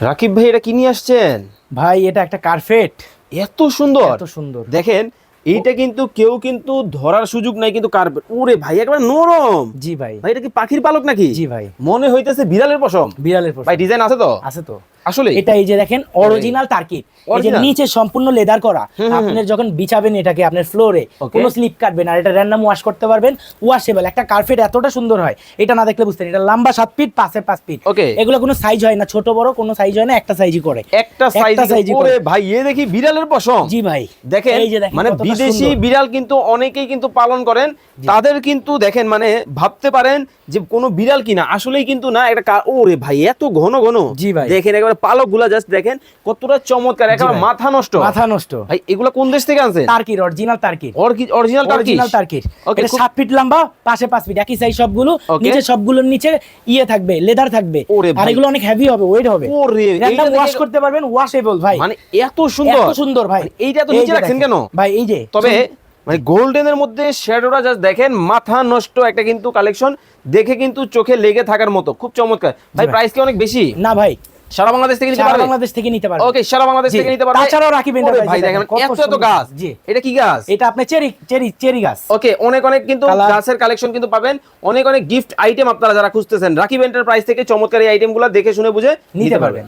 রাকিব ভাই এটা কি নিয়ে আসছেন? ভাই এটা একটা কার্পেট। এত সুন্দর। এত সুন্দর। দেখেন এইটা কিন্তু কেউ কিন্তু ধরার সুযোগ নাই কিন্তু কার্পেট। ওরে ভাই একবার নরম। জি ভাই। ভাই এটা কি পাখির পালক নাকি? জি ভাই। মনে হইতেছে বিড়ালের পশম। বিড়ালের পশম। ভাই ডিজাইন আছে তো? আছে তো। আসলে এটা এই যে দেখেন অরিজিনাল টার্কি এই যে নিচে সম্পূর্ণ লেদার করা আপনি যখন বিছাবেন এটাকে আপনার ফ্লোরে কোনো স্লিপ কাটবে না আর এটা র্যান্ডম ওয়াশ করতে পারবেন। ওয়াশেবল একটা কার্পেট এতটা সুন্দর হয় এটা না দেখলে বুঝতেন এটা লম্বা সাত ফিট পাশে পাঁচ ফিট Okay. এগুলো কোনো সাইজ হয় না ছোট বড় কোনো সাইজ হয় না একটা সাইজই করে। একটা সাইজ size ই ওরে করে। ভাই এ দেখি বিড়ালের পশম। জি ভাই। দেখেন এই যে দেখেন মানে বিদেশি বিড়াল কিন্তু অনেকেই কিন্তু পালন করেন। তাদের কিন্তু দেখেন মানে ভাবতে পারেন যে কোনো বিড়াল কিনা আসলেই কিন্তু না একটা ওরে ভাই এত ঘন ঘন। জি ভাই। দেখেন একেবারে পালকগুলা জাস্ট দেখেন কতটা চমৎকার একেবারে মাথা নষ্ট। মাথা নষ্ট। ভাই এগুলা কোন দেশ থেকে টার্কির অরিজিনাল টার্কির অরিজিনাল অরিজিনাল টার্কির এটা ফিট লম্বা পাশে ফিট। একই সাইজ সবগুলো। নিচে সবগুলোর নিচে ইয়ে থাকবে লেদার থাকবে। আর এগুলো অনেক হেভি হবে ওয়েট হবে। ওরে এইটা ওয়াশ করতে পারবেন ওয়াশেবল ভাই। মানে এত সুন্দর। এত সুন্দর ভাই। মানে এইটা তো নিচে রাখছেন। কেন? ভাই এই যে। তবে মানে গোল্ডেনের মধ্যে শ্যাডোটা জাস্ট দেখেন মাথা নষ্ট একটা কিন্তু কালেকশন দেখে কিন্তু চোখে লেগে থাকার মতো। খুব চমৎকার। ভাই। প্রাইস কি অনেক বেশি? না ভাই। সারা বাংলাদেশ থেকে নিতে পারবে? বাংলাদেশ থেকে নিতে পারবে। ওকে সারা বাংলাদেশ থেকে নিতে পারবে? তাছাড়াও রাখি ওরে ভাই দেখেন এত এত গাছ। জি। এটা কি গাছ? এটা আপনি চেরি চেরি চেরি গাছ। ওকে অনেক অনেক কিন্তু গাছের কালেকশন কিন্তু পাবেন। অনেক অনেক গিফট আইটেম আপনারা যারা খুঁজতেছেন রাকিব প্রাইস থেকে চমৎকার এই আইটেমগুলো দেখে শুনে বুঝে নিতে পারবেন।